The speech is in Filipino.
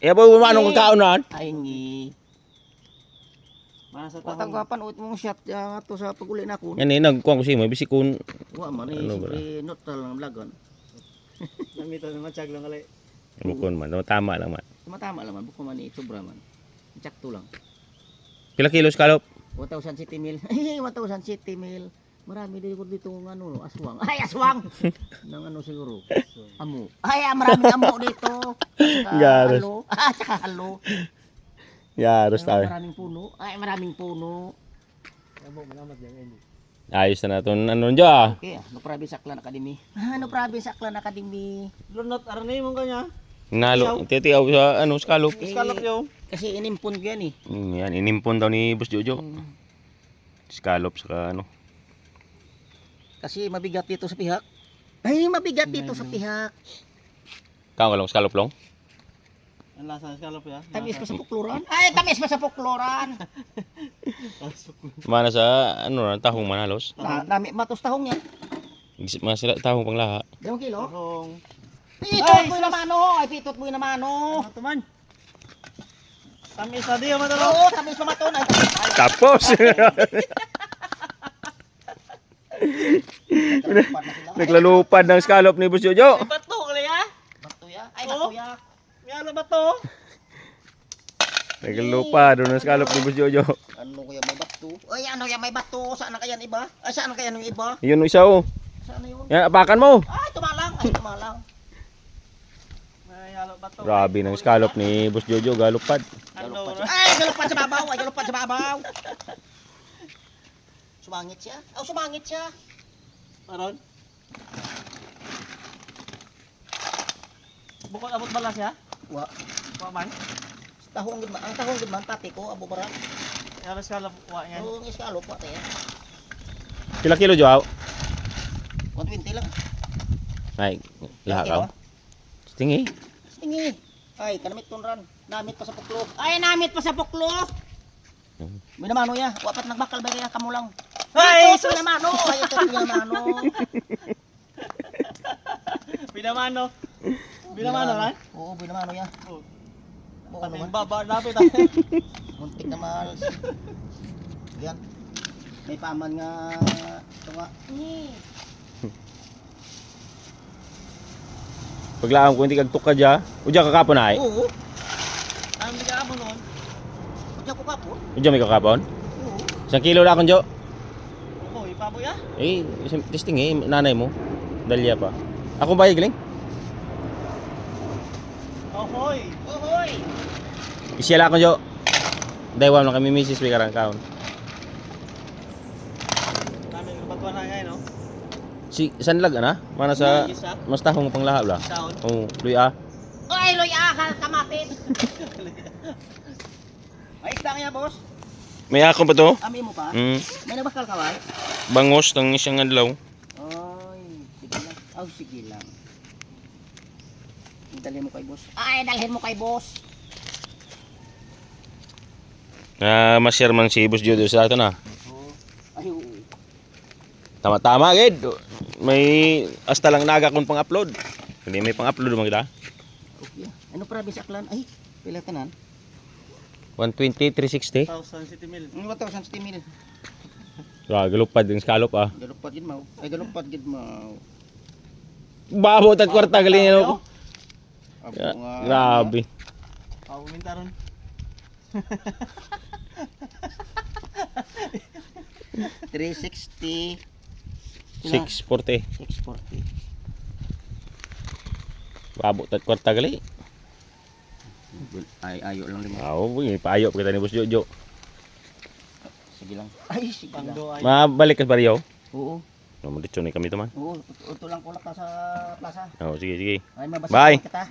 Eh, boy, anong kaunan? Ay ngi. Mana sa Watang tahong. kapan ut mong shot ya to sa paguli na ko. Yan eh, nagkuhan ko siya mo. Bisikun. Wa man eh Ano ba? siyempre neutral lang lagon. Namito naman chag lang kalay. Bukon man. Tama lang man. Tama-tama lang man buko man eh sobra man. Sakto lang. Pila kilos kalop? 1,000 city mil. 1,000 city mil. Marami din ko dito ng ano, aswang. Ay, aswang! Nang ano siguro. Amo. Ay, ah, maraming amo dito. Tsaka Garas. halo. Ah, tsaka halo. Yaros Ay, maraming puno. Ay, maraming puno. Abo malamat yan ini. Ayos na natin. Ano dyan ah? Okay, ah, no province Aklan Academy. Ah, no province Aklan Academy. Lunot arani mo kanya. Nalo. Titiyaw sa ano, sa kalop. Eh, Skalok yo. Kasi inimpon yan eh. Mm, Yan, inimpon daw ni Boss Jojo. Mm. Scallop sa ano. Kasi mabigat dito sa pihak. Ay, mabigat dito sa pihak. Kang lang, scallop long. Ang lasa ng skalop ya. Tamis pa sa pukluran. Ay, tamis pa sa pukluran. Mana sa ano na, tahong manalos. Na, nami matos tahong yan. Mga sila tahong pang laha. Dalawang kilo. Tahong. Pitot mo naman oh. Ay, pitot mo naman oh. Ano man? Tamis na diyo matalo. Oo, tamis pa maton. Tapos! naglalupad na ng scallop ni Boss Jojo. Bato kali ya. Batuya. Ay, Oo. batuya. May ano bato? Naglalupad ng scallop ni Boss Jojo. Ano kaya may bato? Ay, ano kaya may bato? Saan na kaya ang iba? Ay, saan na kaya ang iba? Yun isa oh. Saan na yun? Yan, apakan mo. Ay, tumalang. Ay, tumalang. Bato. Grabe ng scallop ni Boss Jojo, galupad. Galupad. Ay, galupad sa babaw. Ay, galupad sa babaw. Sumangit siya. Oh, sumangit siya. Aron. Bukod abot balas ya? Wa. Wa man. Tahong gid man. Ang tahong gid man pati ko abo bara. Yaro skalop wa yan. Oh, ngis kalop pa tayo. Kila kilo Jo? 120 lang. Ay, laha ka. Tingi. Tingi. Ay, kanamit tunran. Namit pa sa puklo. Ay, namit pa sa puklo. Hmm. Minamano ya. Wapat nagbakal ba kaya kamo lang. Ay, ito minamano. Ay, ito minamano. Binamano. Binamano lan? Oo, binamano ya. Oh. Oo, ano man. Kaming baba lapit ah. Muntik na mahal. Yan. May paman nga tunga. Ni. Paglaang ko hindi kagtuk ka dya. Udya kakapon ay. Oo. Ang biga mo noon. Kaya ko kapo. Udya may kakapon. Oo. Isang kilo na akong Jo. Oh, ipaboy ah. Eh, testing eh, nanay mo. Dalya pa. Ako ba giling? Ohoy. Ohoy. Isya lang ako Jo. Daywan lang kami misis may karang kaon. Namin batuan na ngayon no. Si sanlag ana? Mana sa mas tahong pang laha bla. Sound. Oh, luy ah. Ay, loy akal kamatis. Ay, isda nga boss. May ako ba to? Ami mo pa. Mm, May nabakal ka ba? bangos ng isang adlaw. Ay, sige lang. Oh, sige lang. Dalhin mo kay boss. Ay, dalhin mo kay boss. Na ma-share man si Boss Jodo sa ato na. Tama-tama gid. May hasta lang naga kung pang-upload. Hindi may pang-upload mo kita. Okay. Ano province Aklan? Ay, pila tanan? 120 360. 1000 city mil. Ang 1,000 mil. Ra galupad ng scallop ah. Galupad gid mao. Ay, galupad gid mao. Babo tag kwarta galing ano. Abo nga. Grabe. Pao minta ron. Three sixty. 640. 640. Babo tag kwarta gali. Ay, ayo lang lima. Aw, bugi payo pa kita ni Boss Jojo. Sige lang. Ay, sige lang. Mabalik ka bariyo. Oo. No, mo ni kami to man. Oo, uto lang kulak ka sa plaza. Oh, sige sige. Ay, mabasa Bye. kita.